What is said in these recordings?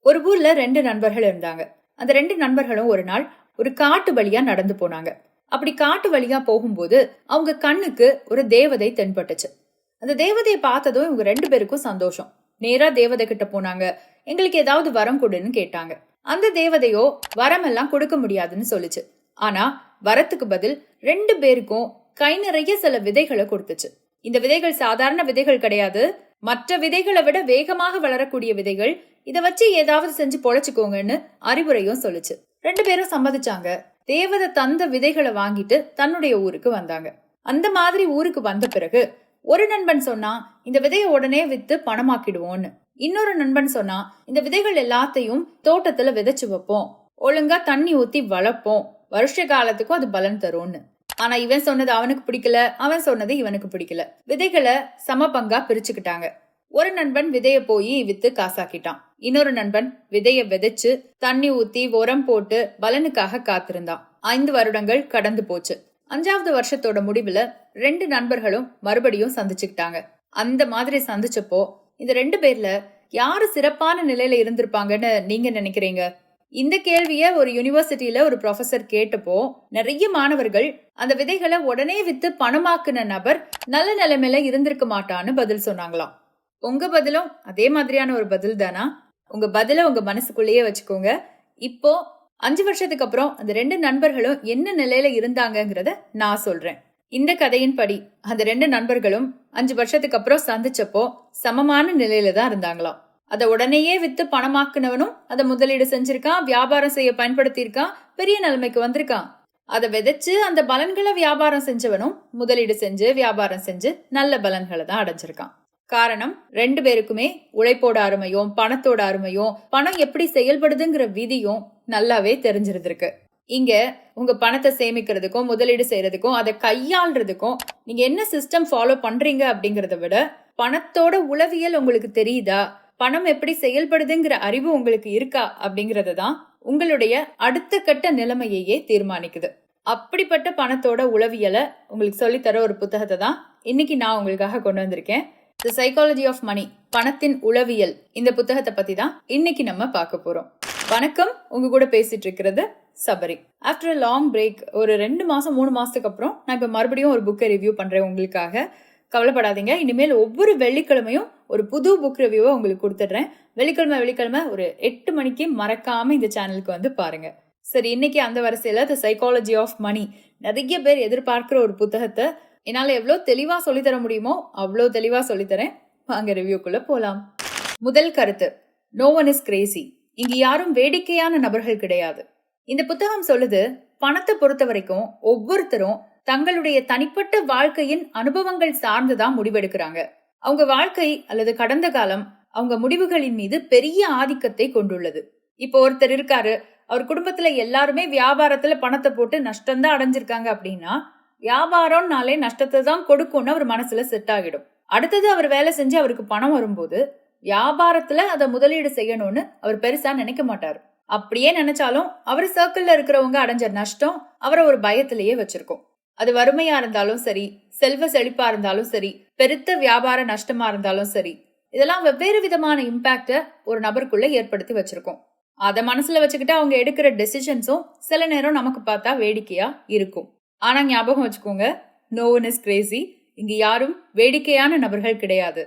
ஒரு ஊர்ல ரெண்டு நண்பர்கள் இருந்தாங்க. அந்த ரெண்டு நண்பர்களும் ஒரு நாள் ஒரு காட்டு வழியா நடந்து போனாங்க. அப்படி காட்டு வழியா போகும்போது அவங்க கண்ணுக்கு ஒரு தேவதை தென்பட்டுச்சு. அந்த தேவதையை பார்த்ததும் இவங்க ரெண்டு பேருக்கும் சந்தோஷம். நேரா தேவதை கிட்ட போனாங்க. எங்களுக்கு ஏதாவது வரம் கொடுன்னு கேட்டாங்க. அந்த தேவதையோ வரமெல்லாம் கொடுக்க முடியாதுன்னு சொல்லுச்சு. ஆனா வரத்துக்கு பதில் ரெண்டு பேருக்கும் கை நிறைய சில விதைகளை கொடுத்துச்சு. இந்த விதைகள் சாதாரண விதைகள் கிடையாது. மற்ற விதைகளை விட வேகமாக வளரக்கூடிய விதைகள் இதை வச்சு ஏதாவது செஞ்சு பொழைச்சுக்கோங்கன்னு அறிவுரையும் சொல்லுச்சு. ரெண்டு பேரும் சம்மதிச்சாங்க. தேவதை தந்த விதைகளை வாங்கிட்டு தன்னுடைய ஊருக்கு வந்தாங்க. அந்த மாதிரி ஊருக்கு வந்த பிறகு ஒரு நண்பன் சொன்னா இந்த விதையை உடனே வித்து பணமாக்கிடுவோம்னு. இன்னொரு நண்பன் சொன்னா இந்த விதைகள் எல்லாத்தையும் தோட்டத்துல விதைச்சு வைப்போம். ஒழுங்கா தண்ணி ஊத்தி வளர்ப்போம். வருஷ காலத்துக்கும் அது பலன் தரும்னு. ஆனா இவன் சொன்னது அவனுக்கு பிடிக்கல. அவன் சொன்னது இவனுக்கு பிடிக்கல. விதைகளை சம பங்கா பிரிச்சுக்கிட்டாங்க. ஒரு நண்பன் விதைய போய் வித்து காசாக்கிட்டான். இன்னொரு நண்பன் விதைய விதைச்சு தண்ணி ஊத்தி உரம் போட்டு பலனுக்காக காத்திருந்தான். ஐந்து வருடங்கள் கடந்து போச்சு. அஞ்சாவது வருஷத்தோட முடிவுல ரெண்டு நண்பர்களும் மறுபடியும் சந்திச்சுக்கிட்டாங்க. அந்த மாதிரி சந்திச்சப்போ இந்த ரெண்டு பேர்ல யாரு சிறப்பான நிலையில இருந்திருப்பாங்கன்னு நீங்க நினைக்கிறீங்க? இந்த கேள்விய ஒரு யூனிவர்சிட்டியில ஒரு ப்ரொஃபசர் கேட்டப்போ நிறைய மாணவர்கள் அந்த விதைகளை உடனே வித்து பணமாக்குன நபர் நல்ல நிலைமையில இருந்திருக்க மாட்டான்னு பதில் சொன்னாங்களாம். உங்க பதிலும் அதே மாதிரியான ஒரு பதில் தானா உங்க பதில உங்க மனசுக்குள்ளேயே வச்சுக்கோங்க. இப்போ அஞ்சு வருஷத்துக்கு அப்புறம் அந்த ரெண்டு நண்பர்களும் என்ன நிலையில இருந்தாங்கங்கிறத நான் சொல்றேன். இந்த கதையின் படி அந்த ரெண்டு நண்பர்களும் அஞ்சு வருஷத்துக்கு அப்புறம் சந்திச்சப்போ சமமான நிலையில தான் இருந்தாங்களாம். அதை உடனேயே வித்து பணமாக்குனவனும் அதை முதலீடு செஞ்சிருக்கான் வியாபாரம் செய்ய பயன்படுத்தியிருக்கான் பெரிய நிலைமைக்கு வந்திருக்கான். அதை விதைச்சு அந்த பலன்களை வியாபாரம் செஞ்சவனும் முதலீடு செஞ்சு வியாபாரம் செஞ்சு நல்ல பலன்களை தான் அடைஞ்சிருக்கான். காரணம் ரெண்டு பேருக்குமே உழைப்போட அருமையும் பணத்தோட அருமையும் பணம் எப்படி செயல்படுதுங்கிற விதியும் நல்லாவே தெரிஞ்சிருந்திருக்கு. இங்க உங்க பணத்தை சேமிக்கிறதுக்கும் முதலீடு செய்யறதுக்கும் அதை கையாள்றதுக்கும் நீங்க என்ன சிஸ்டம் ஃபாலோ பண்றீங்க அப்படிங்கறத விட பணத்தோட உளவியல் உங்களுக்கு தெரியுதா? பணம் எப்படி செயல்படுதுங்கிற அறிவு உங்களுக்கு இருக்கா? அப்படிங்கறது தான் உங்களுடைய அடுத்த கட்ட நிலைமையையே தீர்மானிக்குது. அப்படிப்பட்ட பணத்தோட உளவியலை உங்களுக்கு சொல்லித்தர ஒரு புத்தகத்தை தான் இன்னைக்கு நான் உங்களுக்காக கொண்டு வந்திருக்கேன். த சைக்காலஜி ஆஃப் மணி பணத்தின் உளவியல். இந்த புத்தகத்தை பத்தி தான் இன்னைக்கு நம்ம பார்க்க போறோம். வணக்கம். உங்க கூட பேசிட்டு இருக்கிறது Sabari. After a long break ஒரு ரெண்டு மாசம் மூணு மாசத்துக்கு அப்புறம் நான் இப்ப மறுபடியும் ஒரு புக்கை ரிவ்யூ பண்றேன் உங்களுக்காக. கவலைப்படாதீங்க. இனிமேல் ஒவ்வொரு வெள்ளிக்கிழமையும் ஒரு புது புக் ரிவ்யூவை உங்களுக்கு கொடுத்துட்றேன். வெள்ளிக்கிழமை வெள்ளிக்கிழமை ஒரு எட்டு மணிக்கு மறக்காம இந்த சேனலுக்கு வந்து பாருங்க. சரி இன்னைக்கு அந்த வரிசையில த சைக்காலஜி ஆஃப் மணி நிறைய பேர் எதிர்பார்க்கிற ஒரு புத்தகத்தை என்னால் எவ்வளோ தெளிவாக சொல்லித்தர முடியுமோ அவ்வளோ தெளிவாக சொல்லித்தரேன் வாங்க ரிவ்யூக்குள்ளே போகலாம் முதல் கருத்து நோ ஒன் இஸ் கிரேசி இங்கு யாரும் வேடிக்கையான நபர்கள் கிடையாது. இந்த புத்தகம் சொல்லுது பணத்தை பொறுத்த வரைக்கும் ஒவ்வொருத்தரும் தங்களுடைய தனிப்பட்ட வாழ்க்கையின் அனுபவங்கள் சார்ந்துதான் முடிவெடுக்கிறாங்க. அவங்க வாழ்க்கை அல்லது கடந்த காலம் அவங்க முடிவுகளின் மீது பெரிய ஆதிக்கத்தை கொண்டுள்ளது. இப்போ ஒருத்தர் இருக்காரு அவர் குடும்பத்துல எல்லாருமே வியாபாரத்துல பணத்தை போட்டு நஷ்டம்தான் அடைஞ்சிருக்காங்க அப்படின்னா வியாபாரம்னாலே நஷ்டத்தை தான் கொடுக்கும்னு அவர் மனசுல செட் ஆகிடும். அடுத்தது அவர் வேலை செஞ்சு அவருக்கு பணம் வரும்போது வியாபாரத்துல அதை முதலீடு செய்யணும்னு அவர் பெருசா நினைக்க மாட்டார். அப்படியே நினைச்சாலும் அவர் சர்க்கிள்ல இருக்கிறவங்க அடைஞ்ச நஷ்டம் அவரை ஒரு பயத்திலேயே வச்சிருக்கும். அது வறுமையா இருந்தாலும் சரி செல்வ செழிப்பா இருந்தாலும் சரி பெருத்த வியாபார நஷ்டமா இருந்தாலும் சரி இதெல்லாம் வெவ்வேறு விதமான இம்பாக்ட ஒரு நபருக்குள்ள ஏற்படுத்தி வச்சிருக்கோம். அதை மனசுல வச்சுக்கிட்டு அவங்க எடுக்கிற டெசிஷன்ஸும் சில நேரம் நமக்கு பார்த்தா வேடிக்கையா இருக்கும். ஆனால் ஞாபகம் வச்சுக்கோங்க நோ ஒன் இஸ் கிரேசி இங்கு யாரும் வேடிக்கையான நபர்கள் கிடையாது.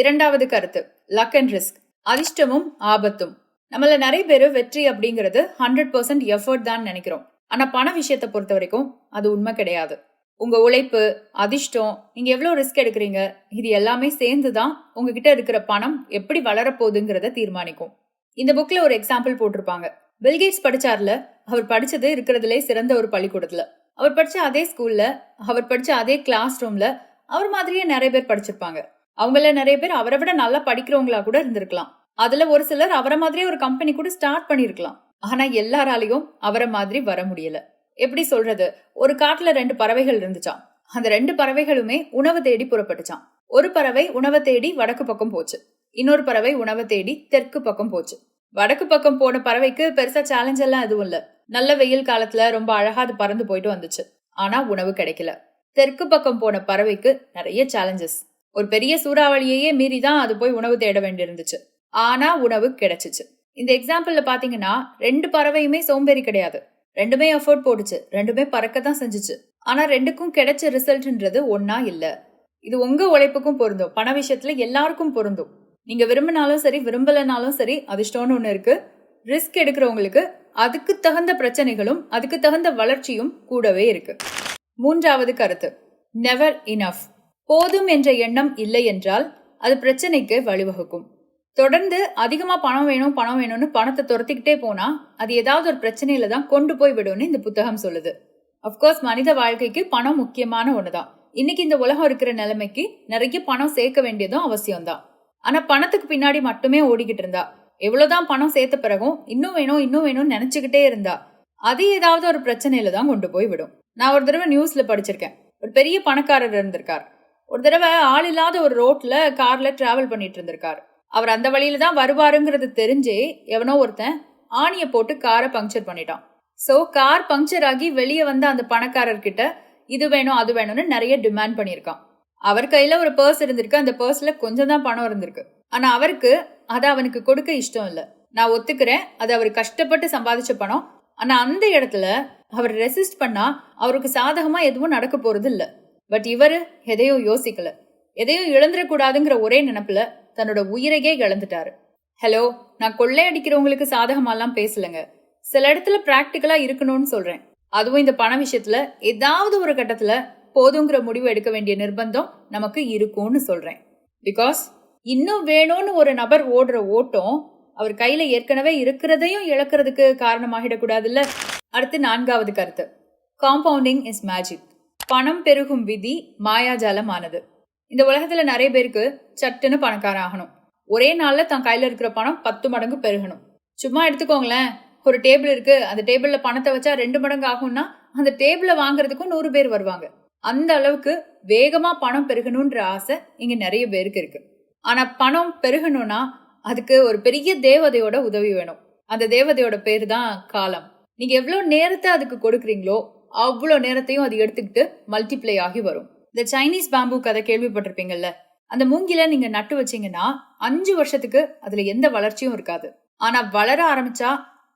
இரண்டாவது கருத்து லக் அண்ட் ரிஸ்க் அதிர்ஷ்டமும் ஆபத்தும். நம்மள நிறைய பேர் வெற்றி அப்படிங்கிறது ஹண்ட்ரட் பர்சன்ட் எஃபர்ட் தான் நினைக்கிறோம். ஆனால் பண விஷயத்தை பொறுத்த வரைக்கும் அது உண்மை கிடையாது. உங்க உழைப்பு அதிர்ஷ்டம் நீங்க எவ்வளோ ரிஸ்க் எடுக்கிறீங்க இது எல்லாமே சேர்ந்து தான் உங்ககிட்ட இருக்கிற பணம் எப்படி வளரப்போகுதுங்கிறத தீர்மானிக்கும். இந்த புக்ல ஒரு எக்ஸாம்பிள் போட்டிருப்பாங்க. பில்கேட்ஸ் படிச்சார்ல அவர் படிச்சது இருக்கிறதுலே சிறந்த ஒரு பள்ளிக்கூடத்துல. அவர் படித்த அதே ஸ்கூலில் அவர் படித்த அதே கிளாஸ் ரூமில் அவர் மாதிரியே நிறைய பேர் படிச்சிருப்பாங்க. அவங்கள நிறைய பேர் அவரை விட நல்லா படிக்கிறவங்களா கூட இருந்திருக்கலாம். அதில் ஒரு சிலர் அவரை மாதிரியே ஒரு கம்பெனி கூட ஸ்டார்ட் பண்ணியிருக்கலாம் ஆனால் எல்லாராலையும் அவரை மாதிரி வர முடியல. எப்படி சொல்றது? ஒரு காட்டுல ரெண்டு பறவைகள் இருந்துச்சான் அந்த ரெண்டு பறவைகளுமே உணவு தேடி புறப்பட்டுச்சான் ஒரு பறவை உணவை தேடி வடக்கு பக்கம் போச்சு. இன்னொரு பறவை உணவை தேடி தெற்கு பக்கம் போச்சு. வடக்கு பக்கம் போன பறவைக்கு பெருசா சேலஞ்ச் எல்லாம் எதுவும் இல்லை. நல்ல வெயில் காலத்துல ரொம்ப அழகா அது பறந்து போயிட்டு வந்துச்சு. ஆனா உணவு கிடைக்கல. தெற்கு பக்கம் போன பறவைக்கு நிறைய சேலஞ்சஸ் ஒரு பெரிய சூறாவளியையே மீறி தான் அது போய் உணவு தேட வேண்டியிருந்துச்சு. ஆனா உணவு கிடைச்சிச்சு. இந்த எக்ஸாம்பிள்ல பாத்தீங்கன்னா ரெண்டு பறவையுமே சோம்பேறி கிடையாது. ரெண்டுமே எஃபோர்ட் போட்டுச்சு. ரெண்டுமே பறக்க தான் செஞ்சுச்சு. ஆனா ரெண்டுக்கும் கிடைச்ச ரிசல்ட்ன்றது ஒன்னா இல்ல. இது உங்க உழைப்புக்கும் பொருந்தும். பண விஷயத்துல எல்லாருக்கும் பொருந்தும். நீங்க விரும்பினாலும் சரி விரும்பலனாலும் சரி அதிர்ஷ்டம்னு ஒண்ணு இருக்கு. ரிஸ்க் எடுக்கிறவங்களுக்கு அதுக்கு தகுந்த பிரச்சனைகளும் அதுக்கு தகுந்த வளர்ச்சியும் கூடவே இருக்கு. மூன்றாவது கருத்து. நெவர் இனஃப் போதும் என்ற எண்ணம் இல்லை என்றால் அது பிரச்சனைக்கு வழிவகுக்கும். தொடர்ந்து அதிகமாக பணம் வேணும் பணம் வேணும்னு பணத்தை துரத்திக்கிட்டே போனா அது ஏதாவது ஒரு பிரச்சனையில தான் கொண்டு போய் விடும்னு இந்த புத்தகம் சொல்லுது. அப்கோர்ஸ் மனித வாழ்க்கைக்கு பணம் முக்கியமான ஒண்ணுதான். இன்னைக்கு இந்த உலகம் இருக்கிற நிலைமைக்கு நிறைய பணம் சேர்க்க வேண்டியதும் அவசியம்தான். ஆனா பணத்துக்கு பின்னாடி மட்டுமே ஓடிக்கிட்டு இருந்தா. எவ்வளோதான் பணம் சேர்த்த பிறகும் இன்னும் வேணும் இன்னும் வேணும்னு நினச்சிக்கிட்டே இருந்தா அது ஏதாவது ஒரு பிரச்சனையில தான் கொண்டு போய் விடும். நான் ஒரு தடவை நியூஸில் படிச்சிருக்கேன். ஒரு பெரிய பணக்காரர் இருந்திருக்கார். ஒரு தடவை ஆள் இல்லாத ஒரு ரோட்ல கார்ல டிராவல் பண்ணிட்டு இருந்திருக்கார். அவர் அந்த வழியில தான் வருவாருங்கிறது தெரிஞ்சே எவனோ ஒருத்தன் ஆணியை போட்டு காரை பங்க்சர் பண்ணிட்டான். ஸோ கார் பங்க்சர் ஆகி வெளியே வந்த அந்த பணக்காரர்கிட்ட இது வேணும் அது வேணும்னு நிறைய டிமாண்ட் பண்ணியிருக்கான். அவர் கையில் ஒரு பர்ஸ் இருந்திருக்கு. அந்த பர்ஸில் கொஞ்சம் தான் பணம் இருந்திருக்கு. ஆனால் அவருக்கு அதை அவனுக்கு கொடுக்க இஷ்டம் இல்லை. நான் ஒத்துக்கிறேன் அது அவர் கஷ்டப்பட்டு சம்பாதிச்ச பணம். ஆனால் அந்த இடத்துல அவர் ரெசிஸ்ட் பண்ணா அவருக்கு சாதகமாக எதுவும் நடக்க போகிறது இல்லை. பட் இவர் எதையும் யோசிக்கல. எதையும் இழந்துடக்கூடாதுங்கிற ஒரே நினப்புல தன்னோட உயிரையே இழந்துட்டாரு. ஹலோ நான் கொள்ளையடிக்கிறவங்களுக்கு சாதகமாலாம் பேசலங்க. சில இடத்துல பிராக்டிக்கலா இருக்கணும்னு சொல்றேன். அதுவும் இந்த பண விஷயத்துல ஏதாவது ஒரு கட்டத்துல போதுங்கிற முடிவு எடுக்க வேண்டிய நிர்பந்தம் நமக்கு இருக்கும்னு சொல்றேன். பிகாஸ் இன்னும் வேணும்னு ஒரு நபர் ஓடுற ஓட்டம் அவர் கையில ஏற்கனவே இருக்கிறதையும் இழக்கிறதுக்கு காரணமாகிடக்கூடாதுல்ல? அடுத்து நான்காவது கருத்து. காம்பவுண்டிங் இஸ் மேஜிக் பணம் பெருகும் விதி மாயாஜாலமானது. இந்த உலகத்துல நிறைய பேருக்கு சட்டுன்னு பணக்காரன் ஆகணும். ஒரே நாள்ல தன் கையில இருக்கிற பணம் பத்து மடங்கு பெருகணும். சும்மா எடுத்துக்கோங்களேன். ஒரு டேபிள் இருக்கு. அந்த டேபிள்ல பணத்தை வச்சா ரெண்டு மடங்கு ஆகும்னா அந்த டேபிளை வாங்குறதுக்கும் நூறு பேர் வருவாங்க. அந்த அளவுக்கு வேகமா பணம் பெருகணும்ன்ற ஆசை இங்க நிறைய பேருக்கு இருக்கு. ஆனால் பணம் பெருகணும்னா அதுக்கு ஒரு பெரிய தேவதையோட உதவி வேணும். அந்த தேவதையோட பேர் தான் காலம். நீங்கள் எவ்வளோ நேரத்தை அதுக்கு கொடுக்குறீங்களோ அவ்வளோ நேரத்தையும் அது எடுத்துக்கிட்டு மல்டிப்ளை ஆகி வரும். இந்த சைனீஸ் பாம்பு கதை கேள்விப்பட்டிருப்பீங்கல்ல? அந்த மூங்கில நீங்க நட்டு வச்சீங்கன்னா அஞ்சு வருஷத்துக்கு அதுல எந்த வளர்ச்சியும் இருக்காது. ஆனா வளர ஆரம்பிச்சா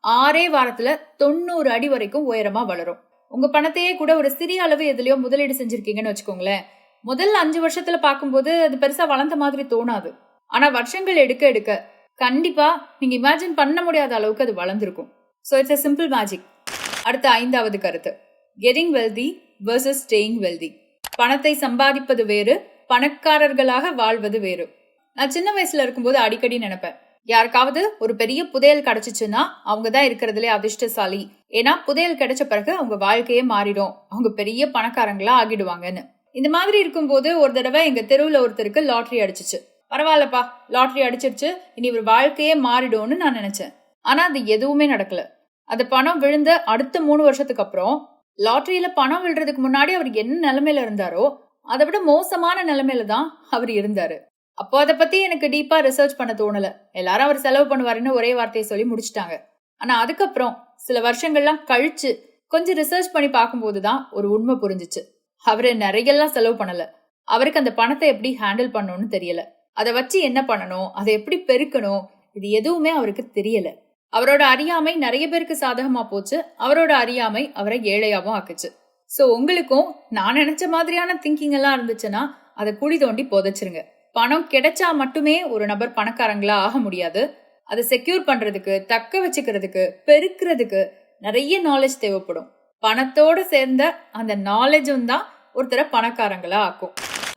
ஆறே வாரத்துல தொண்ணூறு அடி வரைக்கும் உயரமா வளரும். உங்க பணத்தையே கூட ஒரு சிறிய அளவு எதுலயோ முதலீடு செஞ்சிருக்கீங்கன்னு வச்சுக்கோங்களேன். முதல்ல அஞ்சு வருஷத்துல பார்க்கும்போது அது பெருசா வளர்ந்த மாதிரி தோணாது. ஆனா வருஷங்கள் எடுக்க எடுக்க கண்டிப்பா நீங்க இமேஜின் பண்ண முடியாத அளவுக்கு அது வளர்ந்துருக்கும். So it's a simple magic அடுத்த ஐந்தாவது கருத்து. Getting wealthy versus staying wealthy பணத்தை சம்பாதிப்பது வேறு பணக்காரர்களாக வாழ்வது வேறு. நான் சின்ன வயசுல இருக்கும்போது அடிக்கடி நினைப்பேன். யாருக்காவது ஒரு பெரிய புதையல் கிடைச்சிச்சுன்னா அவங்க தான் இருக்கிறதுலே அதிர்ஷ்டசாலி. ஏன்னா புதையல் கிடைச்ச பிறகு அவங்க வாழ்க்கையே மாறிடும். அவங்க பெரிய பணக்காரங்களா ஆகிடுவாங்கன்னு. இந்த மாதிரி இருக்கும்போது ஒரு தடவை எங்கள் தெருவில் ஒருத்தருக்கு லாட்ரி அடிச்சிச்சு. பரவாயில்லப்பா லாட்ரி அடிச்சிருச்சு. இனி ஒரு வாழ்க்கையே மாறிடும்னு நான் நினச்சேன். ஆனால் அது எதுவுமே நடக்கல. அது பணம் விழுந்த அடுத்த மூணு வருஷத்துக்கு அப்புறம் லாட்ரியில் பணம் விழுறதுக்கு முன்னாடி அவர் என்ன நிலமையில இருந்தாரோ அதை விட மோசமான நிலமையில தான் அவர் இருந்தார். அப்போ அதை பற்றி எனக்கு டீப்பாக ரிசர்ச் பண்ண தோணல. எல்லாரும் அவர் செலவு பண்ணுவாருன்னு ஒரே வார்த்தையை சொல்லி முடிச்சிட்டாங்க. ஆனால் அதுக்கப்புறம் சில வருஷங்கள்லாம் கழிச்சு கொஞ்சம் ரிசர்ச் பண்ணி பார்க்கும்போது தான் ஒரு உண்மை புரிஞ்சுச்சு. அவரு நிறையெல்லாம் செலவு பண்ணல. அவருக்கு அந்த பணத்தை எப்படி ஹேண்டில் பண்ணணும்னு தெரியல. அதை வச்சு என்ன பண்ணணும்? அதை எப்படி பெருக்கணும்? இது எதுவுமே அவருக்கு தெரியல. அவரோட அறியாமை நிறைய பேருக்கு சாதகமா போச்சு. அவரோட அறியாமை அவரை ஏழையாவும் ஆக்குச்சு. சோ உங்களுக்கும் நான் நினைச்ச மாதிரியான திங்கிங் எல்லாம் இருந்துச்சுன்னா அதை குழி தோண்டி புதைச்சிருங்க. பணம் கிடைச்சா மட்டுமே ஒரு நபர் பணக்காரங்களா ஆக முடியாது. அதை செக்யூர் பண்றதுக்கு தக்க வச்சுக்கிறதுக்கு பெருக்கிறதுக்கு நிறைய நாலேஜ் தேவைப்படும். பணத்தோடு சேர்ந்த அந்த நாலேஜும் தான் ஒருத்தரை பணக்காரங்களா ஆக்கும்.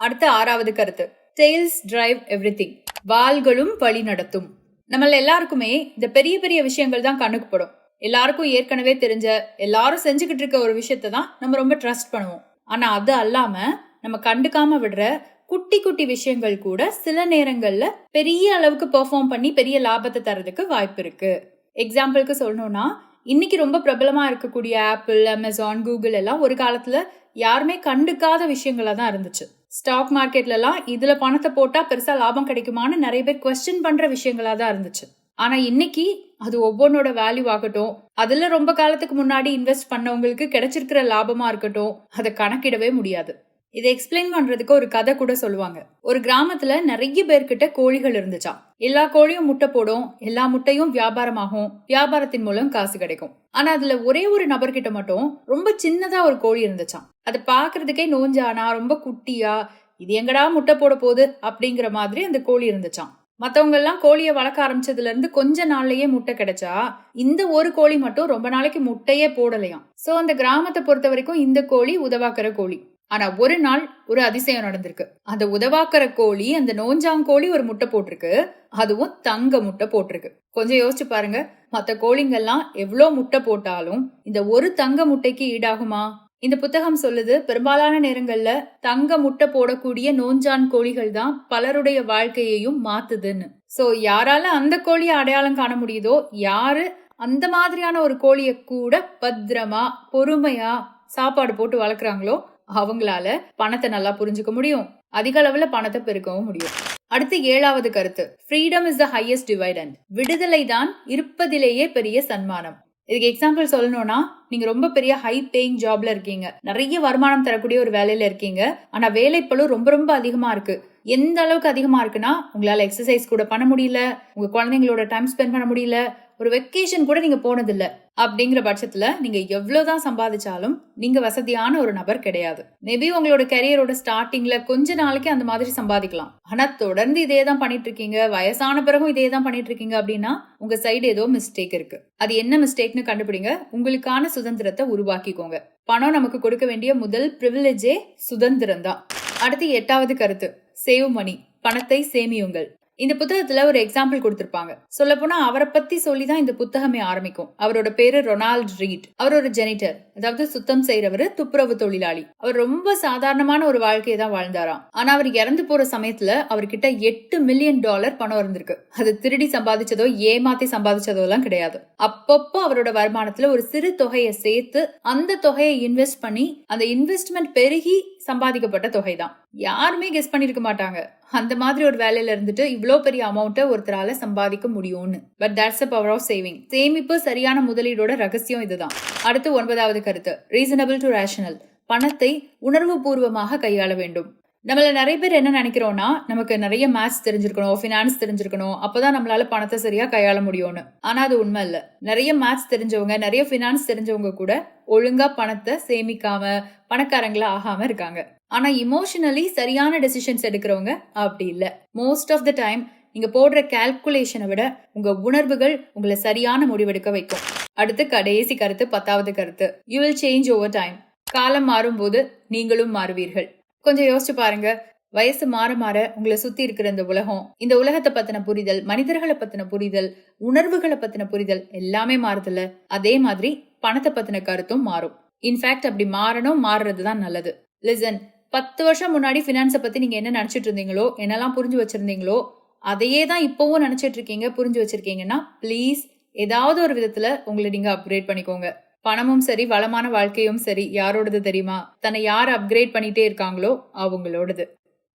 அடுத்த ஆறாவது கருத்து. டெய்ல்ஸ் டிரைவ் எவ்ரி திங் வாள்களும் வழி நடத்தும். நம்மள எல்லாருக்குமே இந்த பெரிய பெரிய விஷயங்கள் தான் கண்ணுக்கு படும் எல்லாருக்கும் ஏற்கனவே தெரிஞ்ச எல்லாரும் செஞ்சுக்கிட்டு இருக்க ஒரு விஷயத்த தான் நம்ம ரொம்ப ட்ரஸ்ட் பண்ணுவோம். ஆனா அது அல்லாம நம்ம கண்டுக்காம விடுற குட்டி குட்டி விஷயங்கள் கூட சில நேரங்கள்ல பெரிய அளவுக்கு பெர்ஃபார்ம் பண்ணி பெரிய லாபத்தை தரதுக்கு வாய்ப்பு இருக்கு. எக்ஸாம்பிளுக்கு சொல்லணும்னா இன்னைக்கு ரொம்ப பிரபலமாக இருக்கக்கூடிய ஆப்பிள் அமேசான் கூகுள் எல்லாம் ஒரு காலத்தில் யாருமே கண்டுக்காத விஷயங்களாக தான் இருந்துச்சு. ஸ்டாக் மார்க்கெட்லலாம் இதில் பணத்தை போட்டால் பெருசாக லாபம் கிடைக்குமான்னு நிறைய பேர் கொஸ்டின் பண்ணுற விஷயங்களாக தான் இருந்துச்சு. ஆனால் இன்னைக்கு அது ஒவ்வொன்னோட வேல்யூ ஆகட்டும் அதில் ரொம்ப காலத்துக்கு முன்னாடி இன்வெஸ்ட் பண்ணவங்களுக்கு கிடைச்சிருக்கிற லாபமாக இருக்கட்டும் அதை கணக்கிடவே முடியாது. இதை எக்ஸ்பிளைன் பண்றதுக்கு ஒரு கதை கூட சொல்லுவாங்க. ஒரு கிராமத்துல நிறைய பேர்கிட்ட கோழிகள் இருந்துச்சாம். எல்லா கோழியும் முட்டை போடும் எல்லா முட்டையும் வியாபாரமாகும் வியாபாரத்தின் மூலம் காசு கிடைக்கும். ஆனா அதுல ஒரே ஒரு நபர்கிட்ட மட்டும் ரொம்ப சின்னதா ஒரு கோழி இருந்துச்சாம். அதை பாக்குறதுக்கே நோஞ்சானா ரொம்ப குட்டியா இது எங்கடா முட்டை போட போகுது அப்படிங்கிற மாதிரி அந்த கோழி இருந்துச்சாம். மத்தவங்க எல்லாம் கோழியை வளர்க்க ஆரம்பிச்சதுல இருந்து கொஞ்ச நாள்லயே முட்டை கிடைச்சா இந்த ஒரு கோழி மட்டும் ரொம்ப நாளைக்கு முட்டையே போடலையாம். சோ அந்த கிராமத்தை பொறுத்த வரைக்கும் இந்த கோழி உதவாக்குற கோழி. ஆனா ஒரு நாள் ஒரு அதிசயம் நடந்திருக்கு. அந்த உதவாக்குற கோழி அந்த நோஞ்சாங்கோழி ஒரு முட்டை போட்டிருக்கு. அதுவும் தங்க முட்டை போட்டிருக்கு. கொஞ்சம் யோசிச்சு பாருங்க. மத்த கோழிங்கெல்லாம் எவ்வளோ முட்டை போட்டாலும் இந்த ஒரு தங்க முட்டைக்கு ஈடாகுமா? இந்த புத்தகம் சொல்லுது பெரும்பாலான நேரங்கள்ல தங்க முட்டை போடக்கூடிய நோஞ்சான் கோழிகள் தான் பலருடைய வாழ்க்கையையும் மாத்துதுன்னு. சோ யாரால அந்த கோழியை அடையாளம் காண முடியுதோ யாரு அந்த மாதிரியான ஒரு கோழியை கூட பத்திரமா பொறுமையா சாப்பாடு போட்டு வளர்க்குறாங்களோ அவங்களால பணத்தை நல்லா புரிஞ்சுக்க முடியும். அதிக அளவுல பணத்தை பெருக்கவும் முடியும். அடுத்து ஏழாவது கருத்து. Freedom is the highest dividend விடுதலை தான் இருப்பதிலேயே பெரிய சன்மானம். இதுக்கு எக்ஸாம்பிள் சொல்லணும்னா நீங்க ரொம்ப பெரிய ஹை பேயிங் ஜாப்ல இருக்கீங்க. நிறைய வருமானம் தரக்கூடிய ஒரு வேலையில இருக்கீங்க. ஆனா வேலைப்பளு ரொம்ப ரொம்ப அதிகமா இருக்கு. எந்த அளவுக்கு அதிகமா இருக்குன்னா உங்களால எக்ஸசைஸ் கூட பண்ண முடியல. உங்க குழந்தைங்களோட டைம் ஸ்பெண்ட் பண்ண முடியல. ஒரு வெக்கேஷன் கூட நீங்க போனதில்ல அப்படிங்கிற பட்சத்துல நீங்க எவ்வளவுதான் சம்பாதிச்சாலும் நீங்க வசதியான ஒரு நபர் கிடையாது. மேபி உங்களோட கரியரோட ஸ்டார்டிங்ல கொஞ்ச நாளைக்கு அந்த மாதிரி சம்பாதிக்கலாம். ஆனா தொடர்ந்து இதே தான் பண்ணிட்டு இருக்கீங்க வயசான பிறகும் இதே தான் பண்ணிட்டு இருக்கீங்க அப்படின்னா உங்க சைடு ஏதோ மிஸ்டேக் இருக்கு. அது என்ன மிஸ்டேக்னு கண்டுபிடிங்க உங்களுக்கான சுதந்திரத்தை உருவாக்கிக்கோங்க. பணம் நமக்கு கொடுக்க வேண்டிய முதல் ப்ரிவிலேஜே சுதந்திரம் தான் அடுத்து எட்டாவது கருத்து சேவ் மணி பணத்தை சேமியுங்கள். இந்த புத்தகத்துல ஒரு எக்ஸாம்பிள் கொடுத்திருப்பாங்க. சொல்ல போனா அவரை பத்தி சொல்லி தான் இந்த புத்தகமே ஆரம்பிக்கும். அவரோட பேரு ரொனால்ட் ரீட். அவர் ஒரு ஜெனிட்டர் அதாவது சுத்தம் செய்யறவர் துப்புரவு தொழிலாளி. அவர் ரொம்ப சாதாரணமான ஒரு வாழ்க்கையை தான் வாழ்ந்தாராம். ஆனா அவர் இறந்து போற சமயத்துல அவர்கிட்ட எட்டு மில்லியன் டாலர் பணம் இருந்திருக்கு. அது திருடி சம்பாதிச்சதோ ஏமாத்தி சம்பாதிச்சதோ எல்லாம் கிடையாது. அப்பப்போ அவரோட வருமானத்துல ஒரு சிறு தொகையை சேர்த்து அந்த தொகையை இன்வெஸ்ட் பண்ணி அந்த இன்வெஸ்ட்மெண்ட் பெருகி சம்பாதிக்கப்பட்ட தொகை தான் யாருமே கெஸ் பண்ணிருக்க மாட்டாங்க. அந்த மாதிரி ஒரு வேலையில இருந்துட்டு இவ்வளோ பெரிய அமௌண்ட்டை ஒருத்தரால சம்பாதிக்க முடியும்னு. But that's a power of saving சேமிப்பு சரியான முதலீடோட ரகசியம் இதுதான். அடுத்து ஒன்பதாவது கருத்து. ரீசனபிள் டு ரேஷனல் பணத்தை உணர்வு பூர்வமாக கையாள வேண்டும். நம்மள நிறைய பேர் என்ன நினைக்கிறோம்னா நமக்கு நிறைய மேத்ஸ் தெரிஞ்சிருக்கணும் ஃபினான்ஸ் தெரிஞ்சிருக்கணும் அப்பதான் நம்மளால பணத்தை சரியா கையாள முடியும்னு. ஆனா அது உண்மை இல்ல. நிறைய மேத்ஸ் தெரிஞ்சவங்க நிறைய ஃபினான்ஸ் தெரிஞ்சவங்க கூட ஒழுங்கா பணத்தை சேமிக்காம பணக்காரங்களா ஆகாம இருக்காங்க. ஆனா இமோஷனலி சரியான டெசிஷன்ஸ் எடுக்கிறவங்க அப்படி இல்ல. மோஸ்ட் ஆஃப் த டைம் நீங்க போடுற கால்குலேஷனை விட உங்க உணர்வுகள் உங்களை சரியான முடிவெடுக்க வைக்கும். அடுத்து கடைசி கருத்து பத்தாவது கருத்து. You will change over time காலம் மாறும்போது நீங்களும் மாறுவீர்கள். கொஞ்சம் யோசிச்சு பாருங்க. வயசு மாற மாற உங்களை சுத்தி இருக்கிற இந்த உலகம் இந்த உலகத்தை பத்தின புரிதல் மனிதர்களை பத்தின புரிதல் உணர்வுகளை பத்தின புரிதல் எல்லாமே மாறுதுல்ல. அதே மாதிரி பணத்தை பத்தின கருத்தும் மாறும். இன்ஃபேக்ட் அப்படி மாறணும் மாறுறது தான் நல்லது. லிசன் பத்து வருஷம் முன்னாடி ஃபினான்ஸை பத்தி நீங்க என்ன நினைச்சிட்டு இருந்தீங்களோ என்னெல்லாம் புரிஞ்சு வச்சிருந்தீங்களோ அதையே தான் இப்போவும் நினைச்சிட்டு இருக்கீங்க புரிஞ்சு வச்சிருக்கீங்கன்னா ப்ளீஸ் ஏதாவது ஒரு விதத்துல உங்களை நீங்க அப்கிரேட் பண்ணிக்கோங்க. பணமும் சரி வளமான வாழ்க்கையும் சரி யாரோடது தெரியுமா? தன்னை யார் அப்கிரேட் பண்ணிட்டே இருக்காங்களோ அவங்களோடது.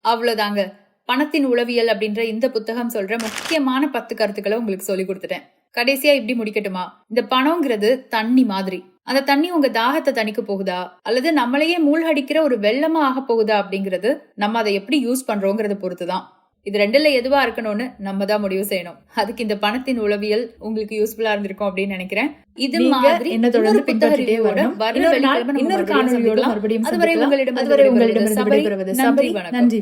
அவ்வளோதாங்க. பணத்தின் உளவியல் அப்படின்ற இந்த புத்தகம் சொல்ற முக்கியமான பத்து கருத்துக்களை உங்களுக்கு சொல்லி கொடுத்துட்டேன். கடைசியா இப்படி முடிக்கட்டுமா? இந்த பணம்ங்கிறது தண்ணி மாதிரி. அந்த தண்ணி உங்க தாகத்தை தணிக்க போகுதா? அல்லது நம்மளையே மூழ்கடிக்கிற ஒரு வெள்ளமா ஆக போகுதா அப்படிங்கிறது நம்ம அதை எப்படி யூஸ் பண்றோங்கிறத பொறுத்துதான். இது ரெண்டுல எதுவா இருக்கணும்னு நம்ம தான் முடிவு செய்யணும். அதுக்கு இந்த பணத்தின் உளவியல் உங்களுக்கு யூஸ்ஃபுல்லா இருந்திருக்கும் அப்படின்னு நினைக்கிறேன். இது மாதிரி என்ன தொடர்ந்து இன்னொரு பின்பற்றிட்டே இன்னொரு மறுபடியும் அதுவரை. உங்களிடம் அதுவரை நன்றி வணக்கம். நன்றி